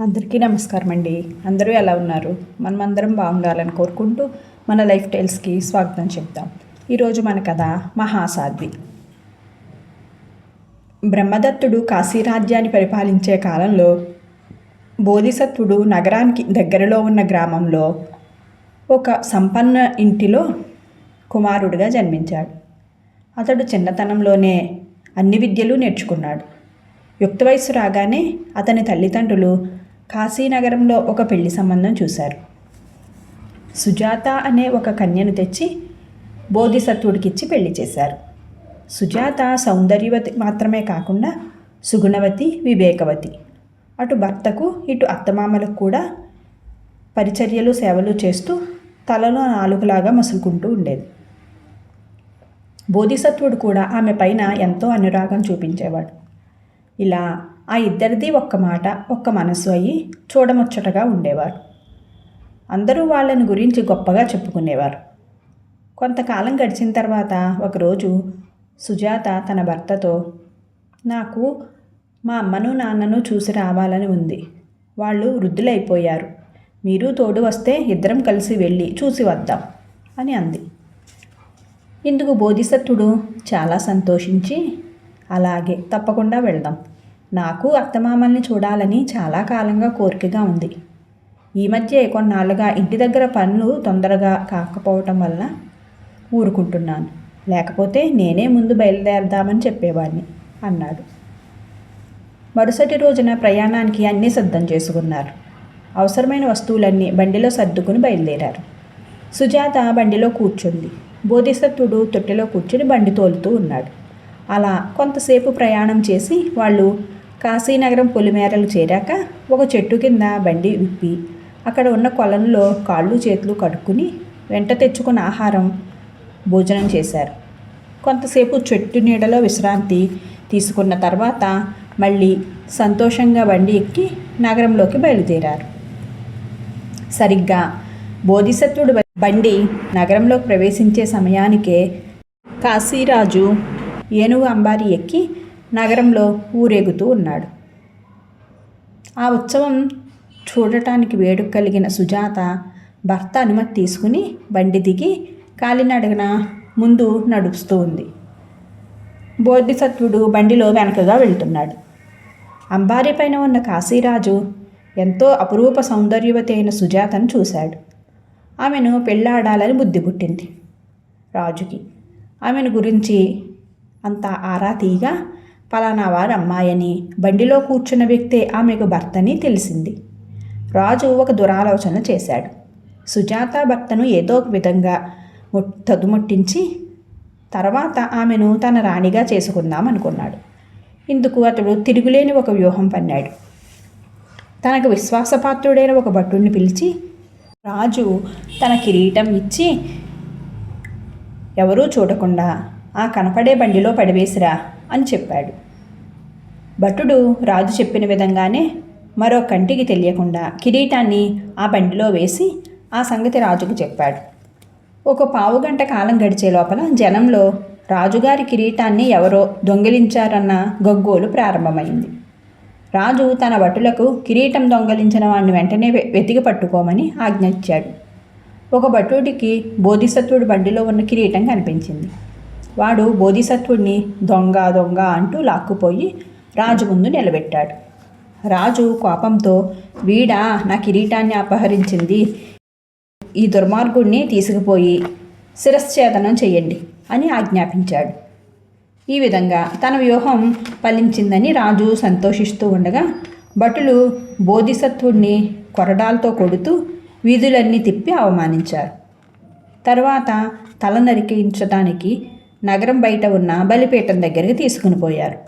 అందరికీ నమస్కారం అండి అందరూ ఎలా ఉన్నారు? మనం అందరం బాగుండాలని కోరుకుంటూ మన లైఫ్ టైల్స్కి స్వాగతం చెప్తాం. ఈరోజు మన కథ మహాసాధ్వి. బ్రహ్మదత్తుడు కాశీరాజ్యాన్ని పరిపాలించే కాలంలో బోధిసత్వుడు నగరానికి దగ్గరలో ఉన్న గ్రామంలో ఒక సంపన్న ఇంటిలో కుమారుడిగా జన్మించాడు. అతడు చిన్నతనంలోనే అన్ని విద్యలు నేర్చుకున్నాడు. యుక్త వయస్సు రాగానే అతని తల్లిదండ్రులు కాశీనగరంలో ఒక పెళ్ళి సంబంధం చూశారు. సుజాత అనే ఒక కన్యను తెచ్చి బోధిసత్వుడికిచ్చి పెళ్ళి చేశారు. సుజాత సౌందర్యవతి మాత్రమే కాకుండా సుగుణవతి వివేకవతి. అటు భర్తకు ఇటు అత్తమామలకు కూడా పరిచర్యలు సేవలు చేస్తూ తలలో నాలుగులాగా మసులుకుంటూ ఉండేది. బోధిసత్వుడు కూడా ఆమె పైన ఎంతో అనురాగం చూపించేవాడు. ఇలా ఆ ఇద్దరిది ఒక్క మాట ఒక్క మనసు అయి చూడముచ్చటగా ఉండేవారు. అందరూ వాళ్ళని గురించి గొప్పగా చెప్పుకునేవారు. కొంతకాలం గడిచిన తర్వాత ఒకరోజు సుజాత తన భర్తతో నాకు మా అమ్మను నాన్నను చూసి రావాలని ఉంది. వాళ్ళు వృద్ధులైపోయారు. మీరు తోడు వస్తే ఇద్దరం కలిసి వెళ్ళి చూసి వద్దాం అని అంది. ఇందుకు బోధిసత్వుడు చాలా సంతోషించి అలాగే తప్పకుండా వెళ్దాం. నాకు అత్తమామల్ని చూడాలని చాలా కాలంగా కోరికగా ఉంది. ఈ మధ్య కొన్నాళ్ళుగా ఇంటి దగ్గర పనులు తొందరగా కాకపోవటం వల్ల ఊరుకుంటున్నాను. లేకపోతే నేనే ముందు బయలుదేరదామని చెప్పేవాడిని అన్నాడు. మరుసటి రోజున ప్రయాణానికి అన్నీ సిద్ధం చేసుకున్నారు. అవసరమైన వస్తువులన్నీ బండిలో సర్దుకుని బయలుదేరారు. సుజాత బండిలో కూర్చుంది. బోధిసత్వుడు తొట్టెలో కూర్చుని బండి తోలుతూ ఉన్నాడు. అలా కొంతసేపు ప్రయాణం చేసి వాళ్ళు కాశీనగరం పొలిమేరలు చేరాక ఒక చెట్టు కింద బండి విప్పి అక్కడ ఉన్న కొలంలో కాళ్ళు చేతులు కడుక్కుని వెంట తెచ్చుకున్న ఆహారం భోజనం చేశారు. కొంతసేపు చెట్టు నీడలో విశ్రాంతి తీసుకున్న తర్వాత మళ్ళీ సంతోషంగా బండి ఎక్కి నగరంలోకి బయలుదేరారు. సరిగ్గా బోధిసత్వుడు బండి నగరంలోకి ప్రవేశించే సమయానికే కాశీరాజు ఏనుగు అంబారి ఎక్కి నగరంలో ఊరేగుతూ ఉన్నాడు. ఆ ఉత్సవం చూడటానికి వేడుక కలిగిన సుజాత భర్త అనుమతి తీసుకుని బండి దిగి కాలినడగన ముందు నడుస్తూ ఉంది. బోధిసత్వుడు బండిలో వెనకగా వెళ్తున్నాడు. అంబారి పైన ఉన్న కాశీరాజు ఎంతో అపురూప సౌందర్యవతి అయిన సుజాతను చూశాడు. ఆమెను పెళ్ళాడాలని బుద్ధి పుట్టింది. రాజుకి ఆమెను గురించి అంత ఆరా తీయగా పలానా వారు అమ్మాయని బండిలో కూర్చున్న వ్యక్తే ఆమెకు భర్తని తెలిసింది. రాజు ఒక దురాలోచన చేశాడు. సుజాత భర్తను ఏదో ఒక విధంగా తదుముట్టించి తర్వాత ఆమెను తన రాణిగా చేసుకుందాం అనుకున్నాడు ఇందుకు అతడు తిరుగులేని ఒక వ్యూహం పన్నాడు. తనకు విశ్వాసపాత్రుడైన ఒక భటుడిని పిలిచి రాజు తన కిరీటం ఇచ్చి ఎవరూ చూడకుండా ఆ కనపడే బండిలో పడివేసిరా. అని చెప్పాడు. భటుడు రాజు చెప్పిన విధంగానే మరో కంటికి తెలియకుండా కిరీటాన్ని ఆ బండిలో వేసి ఆ సంగతి రాజుకు చెప్పాడు. ఒక పావుగంట కాలం గడిచే లోపల జనంలో రాజుగారి కిరీటాన్ని ఎవరో దొంగిలించారన్న గగ్గోలు ప్రారంభమైంది. రాజు తన భటులకు కిరీటం దొంగలించిన వాడిని వెంటనే వెతికి పట్టుకోమని ఆజ్ఞ ఇచ్చాడు. ఒక భటుడికి బోధిసత్వుడి బండిలో ఉన్న కిరీటం కనిపించింది. వాడు బోధిసత్వుడిని దొంగ దొంగ అంటూ లాక్కుపోయి రాజు ముందు నిలబెట్టాడు. రాజు కోపంతో వీడా నా కిరీటాన్ని అపహరించింది. ఈ దుర్మార్గుడిని తీసుకుపోయి శిరశ్చేదనం చేయండి అని ఆజ్ఞాపించాడు. ఈ విధంగా తన వ్యూహం ఫలించిందని రాజు సంతోషిస్తూ ఉండగా భటులు బోధిసత్వుడిని కొరడాలతో కొడుతూ వీధులన్నీ తిప్పి అవమానించారు. తర్వాత తల నరికించడానికి నగరం బయట ఉన్న బలిపీఠం దగ్గరికి తీసుకుని పోయారు.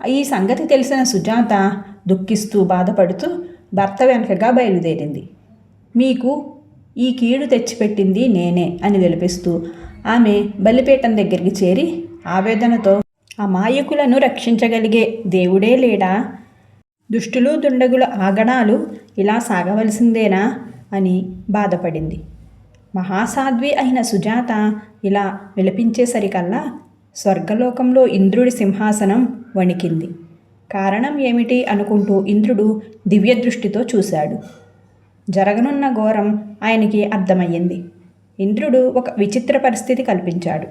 ఈ సంగతి తెలిసిన సుజాత దుఃఖిస్తూ బాధపడుతూ భర్త వెనకగా బయలుదేరింది. మీకు ఈ కీడు తెచ్చిపెట్టింది నేనే అని వెలిపిస్తూ ఆమె బలిపీఠం దగ్గరికి చేరి ఆవేదనతో అమాయకులను రక్షించగలిగే దేవుడే లేడా? దుష్టులు దుండగుల ఆగడాలు ఇలా సాగవలసిందేనా? అని బాధపడింది. మహాసాధ్వి అయిన సుజాత ఇలా విలపించేసరికల్లా స్వర్గలోకంలో ఇంద్రుడి సింహాసనం వణికింది. కారణం ఏమిటి అనుకుంటూ ఇంద్రుడు దివ్య దృష్టితో చూశాడు. జరగనున్న ఘోరం ఆయనకి అర్థమయ్యింది. ఇంద్రుడు ఒక విచిత్ర పరిస్థితి కల్పించాడు.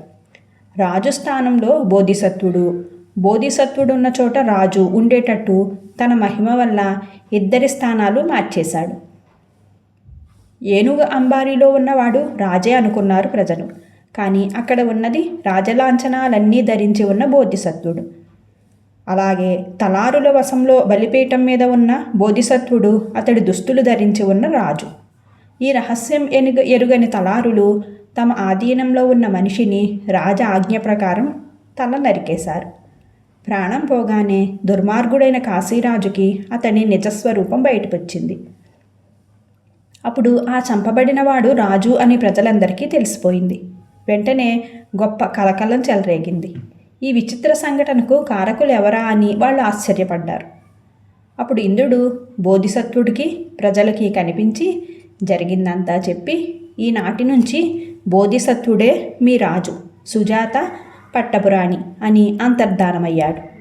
రాజు స్థానంలో బోధిసత్వుడు బోధిసత్వుడు ఉన్న చోట రాజు ఉండేటట్టు తన మహిమ వల్ల ఇద్దరి స్థానాలు మార్చేశాడు. ఏనుగు అంబారీలో ఉన్నవాడు రాజే అనుకున్నారు ప్రజలు. కానీ అక్కడ ఉన్నది రాజలాంఛనాలన్నీ ధరించి ఉన్న బోధిసత్వుడు. అలాగే తలారుల వశంలో బలిపీఠం మీద ఉన్న బోధిసత్వుడు అతడి దుస్తులు ధరించి ఉన్న రాజు. ఈ రహస్యం ఎనుగ ఎరుగని తలారులు తమ ఆధీనంలో ఉన్న మనిషిని రాజ ఆజ్ఞ ప్రకారం తల నరికేశారు. ప్రాణం పోగానే దుర్మార్గుడైన కాశీరాజుకి అతని నిజస్వరూపం బయటకొచ్చింది. అప్పుడు ఆ చంపబడినవాడు రాజు అని ప్రజలందరికీ తెలిసిపోయింది. వెంటనే గొప్ప కలకలం చెలరేగింది. ఈ విచిత్ర సంఘటనకు కారకులు ఎవరా అని వాళ్ళు ఆశ్చర్యపడ్డారు. అప్పుడు ఇంద్రుడు బోధిసత్వుడికి ప్రజలకి కనిపించి జరిగిందంతా చెప్పి ఈనాటి నుంచి బోధిసత్వుడే మీ రాజు సుజాత పట్టపురాణి అని అంతర్ధానమయ్యాడు.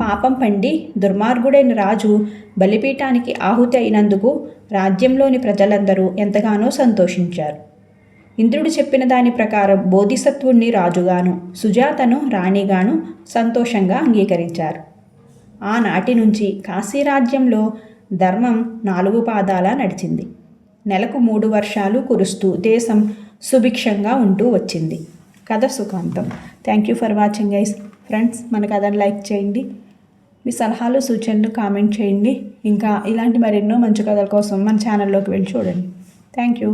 పాపం పండి దుర్మార్గుడైన రాజు బలిపీఠానికి ఆహుతి అయినందుకు రాజ్యంలోని ప్రజలందరూ ఎంతగానో సంతోషించారు. ఇంద్రుడు చెప్పిన దాని ప్రకారం బోధిసత్వుణ్ణి రాజుగాను సుజాతను రాణిగాను సంతోషంగా అంగీకరించారు. ఆనాటి నుంచి కాశీరాజ్యంలో ధర్మం నాలుగు పాదాల నడిచింది. నెలకు మూడు వర్షాలు కురుస్తూ దేశం సుభిక్షంగా ఉంటూ వచ్చింది. కథ సుఖాంతం. Thank you for watching guys. Friends మన కథను లైక్ చేయండి. మీ సలహాలు సూచనలు కామెంట్ చేయండి. ఇంకా ఇలాంటి మరెన్నో మంచి కథల కోసం మన ఛానల్లోకి వెళ్ళి చూడండి. Thank you.